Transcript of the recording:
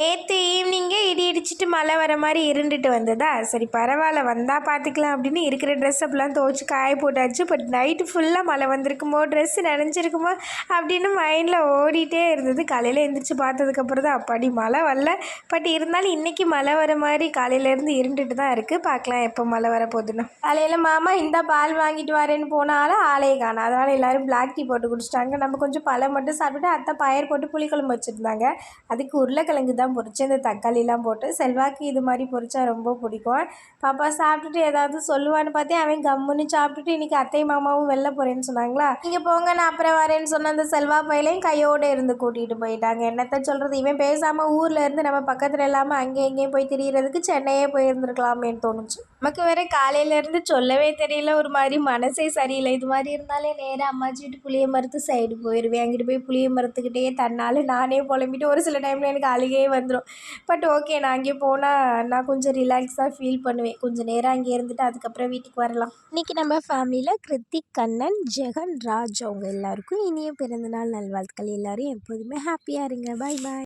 நேற்று ஈவினிங் இடிச்சிட்டு மழை வர மாதிரி இருண்டுட்டு வந்ததா? சரி பரவாயில்ல வந்தால் பார்த்துக்கலாம் அப்படின்னு இருக்கிற ட்ரெஸ் அப்பெல்லாம் துவச்சி காய போட்டாச்சு. பட் நைட்டு ஃபுல்லாக மழை வந்திருக்குமோ ட்ரெஸ் நினைஞ்சிருக்குமோ அப்படின்னு மைண்டில் ஓடிட்டே இருந்தது. காலையில் எழுந்திரிச்சு பார்த்ததுக்கப்புறம் தான் அப்பாடி மழை வரல. பட் இருந்தாலும் இன்றைக்கி மழை வர மாதிரி காலையிலேருந்து இருண்டுட்டு தான் இருக்குது பார்க்கலாம் எப்போ மழை வர போதுன்னு காலையில் மாமா இந்த பால் வாங்கிட்டு வரேன்னு போனாலும் ஆலையை காணும். அதனால் எல்லோரும் பிளாக் டீ போட்டு குடிச்சிட்டாங்க. நம்ம கொஞ்சம் பழம் மட்டும் சாப்பிட்டுட்டு அத்தை பயர் போட்டு புளிக்குழம்பு வச்சுருந்தாங்க. அதுக்கு உருளைக்கிழங்கு தான் பொரிச்சு இந்த தக்காளிலாம் போட்டு செல்வாக்கு இது மாதிரி பொரிச்சா ரொம்ப பிடிக்கும். பாப்பா சாப்பிட்டுட்டு ஏதாவது சொல்லுவான்னு பார்த்தேன் அவன் கம்முன்னு சாப்பிட்டுட்டு இன்றைக்கி அத்தை மாமாவும் வெளில போகிறேன்னு சொன்னாங்களா? நீங்கள் போங்க நான் அப்புறம் வரேன்னு சொன்ன அந்த செல்வா பையிலையும் கையோடு இருந்து கூட்டிகிட்டு போயிட்டாங்க. என்னத்த சொல்கிறது இவன் பேசாமல் ஊரில் இருந்து நம்ம பக்கத்தில் இல்லாமல் அங்கேயும் இங்கேயும் போய் திரியிறதுக்கு சென்னையே போயிருந்துருக்கலாமேன்னு தோணுச்சு. நமக்கு வேற காலையிலேருந்து சொல்லவே தெரியல. ஒரு மாதிரி மனசே சரியில்லை. இது மாதிரி இருந்தாலே நேராக அம்மாச்சி வீட்டு புளிய மரத்து சைடு போயிடுவேன் அங்கிட்டு போய் புளிய மரத்துக்கிட்டே தன்னால் நானே புலம்பிட்டு ஒரு சில டைமில் எனக்கு அழுகையே வந்துடும் பட் ஓகே நான் அங்கே போனால் நான் கொஞ்சம் ரிலாக்ஸாக ஃபீல் பண்ணுவேன். கொஞ்சம் நேரம் அங்கே இருந்துட்டு அதுக்கப்புறம் வீட்டுக்கு வரலாம். இன்றைக்கி நம்ம ஃபேமிலியில் கிருத்திக் கண்ணன் ஜெகன் ராஜ் அவங்க எல்லாருக்கும் இனிய பிறந்தநாள் நல்வாழ்த்துக்கள். எல்லோரும் எப்போதுமே ஹாப்பியாக இருங்க. பாய் பாய்